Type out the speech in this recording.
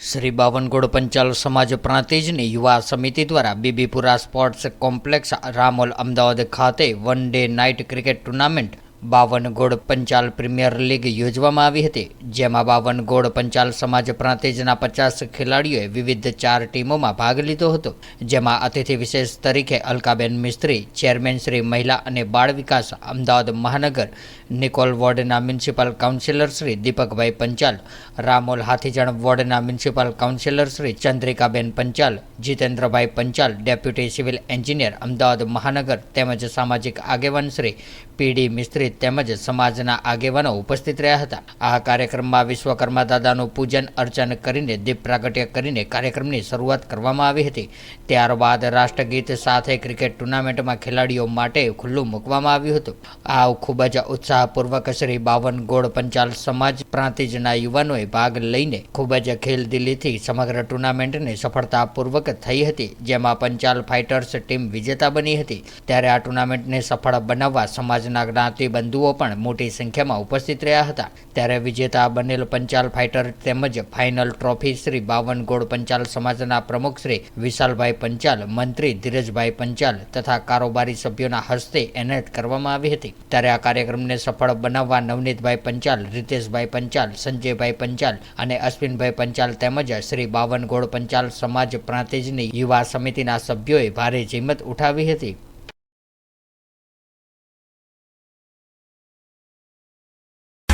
શ્રી બાવનગોડ પંચાલ સમાજ પ્રાંતિજની યુવા સમિતિ દ્વારા બીબીપુરા સ્પોર્ટ્સ કોમ્પ્લેક્સ રામોલ અમદાવાદ ખાતે one day night cricket tournament Bavangod Panchal premier league યોજવામાં આવી હતી, જેમાં બાવનગોડ પંચાલ સમાજ પ્રાંતિજના પચાસ ખેલાડીઓએ વિવિધ ચાર ટીમોમાં ભાગ લીધો હતો, જેમાં અતિથિ વિશેષ તરીકે અલકાબેન મિસ્ત્રી, ચેરમેન શ્રી મહિલા અને બાળ વિકાસ અમદાવાદ મહાનગર, નિકોલ વોર્ડના municipal councillor Shri Deepakbhai Panchal, Ramol Hathijan વોર્ડના municipal councillor Shri Chandrikaben Panchal, Jitendrabhai Panchal, deputy civil engineer Ahmedabad મહાનગર તેમજ સામાજિક આગેવાન શ્રી પીડી મિસ્ત્રી તેમજ સમાજના આગેવાનો ઉપસ્થિત રહ્યા હતા. આ કાર્યક્રમમાં વિશ્વકર્મા દાદાનું પૂજન, અર્ચન કરીને, દીપ પ્રાગટ્ય કરીને કાર્યક્રમની શરૂઆત કરવામાં આવી હતી. ત્યારબાદ રાષ્ટ્રગીત સાથે ક્રિકેટ ટુર્નામેન્ટમાં ખેલાડીઓ માટે ખુલ્લું મૂકવામાં આવ્યું હતું. આ ખૂબ જ ઉત્સાહપૂર્વક શ્રી બાવન ગોળ પંચાલ સમાજ પ્રાંતિજના યુવાનોએ ભાગ લઈને ખૂબ જ ખેલદિલીથી સમગ્ર ટુર્નામેન્ટને સફળતાપૂર્વક થઈ હતી, જેમાં પંચાલ ફાઇટર્સ ટીમ વિજેતા બની હતી. ત્યારે આ ટુર્નામેન્ટને સફળ બનાવવા સમાજના જ્ઞાતિ બંધુઓ પણ મોટી સંખ્યામાં ઉપસ્થિત રહ્યા હતા. ત્યારે વિજેતા બનેલ પંચાલ ફાઇટર તેમજ ફાઇનલ ટ્રોફી શ્રી બાવન ગોળ પંચાલ સમાજના પ્રમુખ શ્રી વિશાલભાઈ પંચાલ, મંત્રી ધીરજભાઈ પંચાલ તથા કારોબારી સભ્યોના હસ્તે એનાયત કરવામાં આવી હતી. ત્યારે આ કાર્યક્રમને સફળ બનાવવા નવનીતભાઈ પંચાલ, રીતેશભાઈ પંચાલ, સંજયભાઈ પંચાલ અને અશ્વિનભાઈ પંચાલ તેમજ શ્રી બાવન ગોળ પંચાલ સમાજ પ્રાંતિજની યુવા સમિતિના સભ્યોએ ભારે જીમત ઉઠાવી હતી.